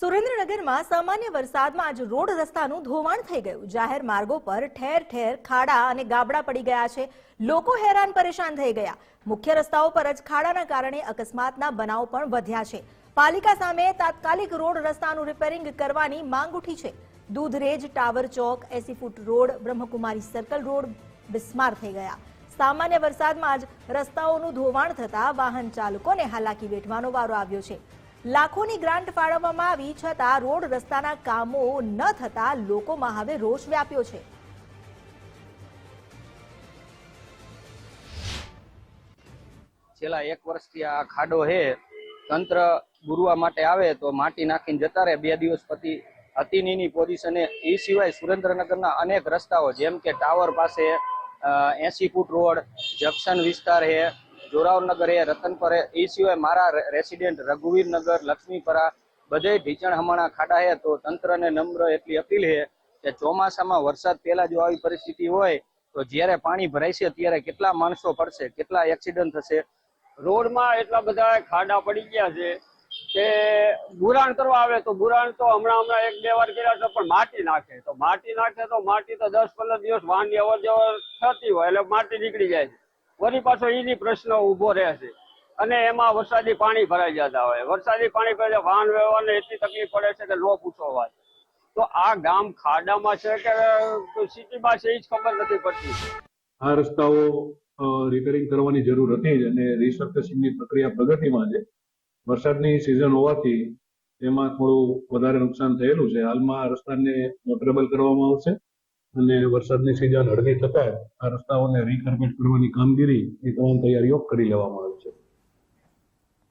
સુરેન્દ્રનગરમાં સામાન્ય વરસાદમાં આજ રોડ રસ્તાનું ધોવાણ થઈ ગયું. જાહેર માર્ગો પર ઠેર ઠેર ખાડા અને ગાબડા પડી ગયા છે. લોકો હેરાન પરેશાન થઈ ગયા. મુખ્ય રસ્તાઓ પર જ ખાડાના કારણે અકસ્માતના બનાવ પણ વધ્યા છે. પાલિકા સામે તાત્કાલિક રોડ રસ્તાનું રિપેરિંગ કરવાની માંગ ઉઠી છે. દૂધરેજ, ટાવર ચોક એસી foot road, Brahmakumari circle road બિસ્માર થઈ ગયા. સામાન્ય વરસાદમાં જ રસ્તાઓનું ધોવાણ થતા વાહન ચાલકોને હાલાકી વેઠવાનો વારો આવ્યો છે. લાખોની ગ્રાન્ટ ફાળવવામાં આવી છતાં રોડ રસ્તાના કામો ન થતા લોકોમાં હવે રોષ વ્યાપ્યો છે. છેલ્લા એક વર્ષથી આ ખાડો છે. તંત્ર ગુરવા માટે આવે તો માટી નાખીને જતા રહે. બે દિવસ પછી અતિનીની પોઝિશને એ સિવાય સુરેન્દ્રનગરના અનેક રસ્તાઓ, જેમ કે ટાવર પાસે એસી ફૂટ રોડ, જંકશન વિસ્તાર છે જોરાવનગર એ, રતનપર એ સિવાય મારા રેસિડેન્ટ રઘુવીરનગર, લક્ષ્મીપરા, બધે ઢીચણ હમણાં ખાડા હે તો તંત્રને નમ્ર એટલી અપીલ હે કે ચોમાસામાં વરસાદ પહેલા જો આવી પરિસ્થિતિ હોય, તો જ્યારે પાણી ભરાય છે ત્યારે કેટલા માણસો પડશે કેટલા એક્સિડન્ટ થશે? રોડમાં એટલા બધા ખાડા પડી ગયા છે કે બુરાણ કરવા આવે તો બુરાણ તો હમણાં હમણાં એક બે વાર કર્યા છે, પણ માટી નાખે. તો માટી નાખે તો માટી તો દસ પંદર દિવસ વાહનની અવર જવર થતી હોય, એટલે માટી નીકળી જાય છે. વળી પાછો એની પ્રશ્ન ઊભો રહે છે. અને એમાં વરસાદી પાણી ભરાઈ જતા હોય. વરસાદી પાણી ભરાય વાહન વ્યવહારને એટલી તકલીફ પડે છે કે નો પૂછો વાત. તો આ ગામ ખાડામાં છે કે સિટીમાં છે એ જ ખબર નથી પડતી. આ રસ્તાઓ રિપેરિંગ કરવાની જરૂર હતી જ અને રિસર્ફેસિંગની પ્રક્રિયા પ્રગતિમાં છે. વરસાદની સિઝન હોવાથી એમાં થોડું વધારે નુકસાન થયેલું છે. હાલમાં રસ્તાને મોટરેબલ કરવામાં આવશે. અને વરસાદની સિઝન હળવી થતાં આ રસ્તાઓને રીકાર્પેટ કરવાની કામગીરી એ તમામ તૈયારીઓ કરી લેવામાં આવી.